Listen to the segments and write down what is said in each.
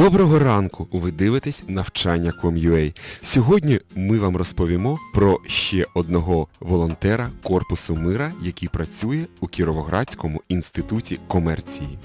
Доброго ранку! Ви дивитесь навчання.com.ua. Сьогодні ми вам розповімо про ще одного волонтера Корпусу мира, який працює у Кіровоградському інституті комерції.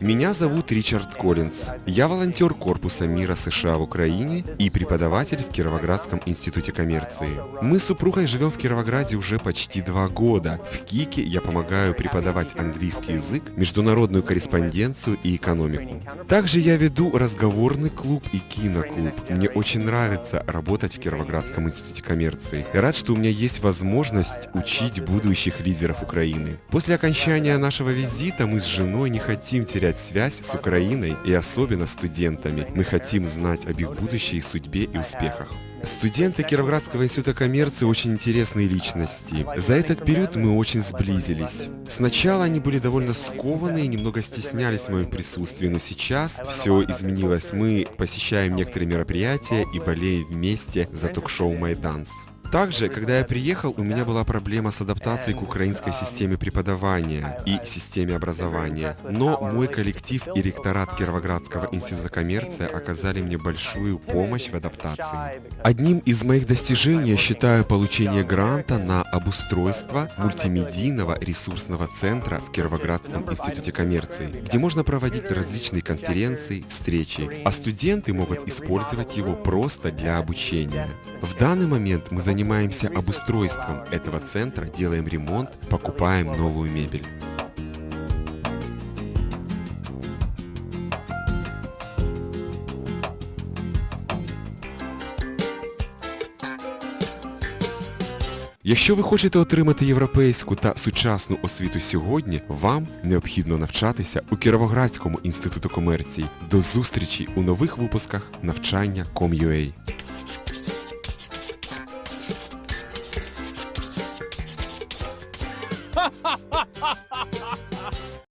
Меня зовут Ричард Коллинз. Я волонтер Корпуса мира США в Украине и преподаватель в Кировоградском институте коммерции. Мы с супругой живем в Кировограде уже почти два года. В КИКе я помогаю преподавать английский язык, международную корреспонденцию и экономику. Также я веду разговорный клуб и киноклуб. Мне очень нравится работать в Кировоградском институте коммерции. Я рад, что у меня есть возможность учить будущих лидеров Украины. После окончания нашего визита мы с женой не хотим терять связь с Украиной и особенно студентами. Мы хотим знать об их будущей судьбе и успехах. Студенты Кировоградского института коммерции очень интересные личности. За этот период мы очень сблизились. Сначала они были довольно скованы и немного стеснялись в моем присутствии, но сейчас все изменилось. Мы посещаем некоторые мероприятия и болеем вместе за ток-шоу «Майданс». Также, когда я приехал, у меня была проблема с адаптацией к украинской системе преподавания и системе образования. Но мой коллектив и ректорат Кировоградского института коммерции оказали мне большую помощь в адаптации. Одним из моих достижений я считаю получение гранта на обустройство мультимедийного ресурсного центра в Кировоградском институте коммерции, где можно проводить различные конференции, встречи, а студенты могут использовать его просто для обучения. В данный момент мы занимаемся обустройством этого центра, делаем ремонт, покупаем новую мебель. Якщо ви хочете отримати європейську та сучасну освіту сьогодні, вам необхідно навчатися у Кіровоградському інституту комерції. До зустрічі у нових випусках навчання.com.ua ha ha ha ha!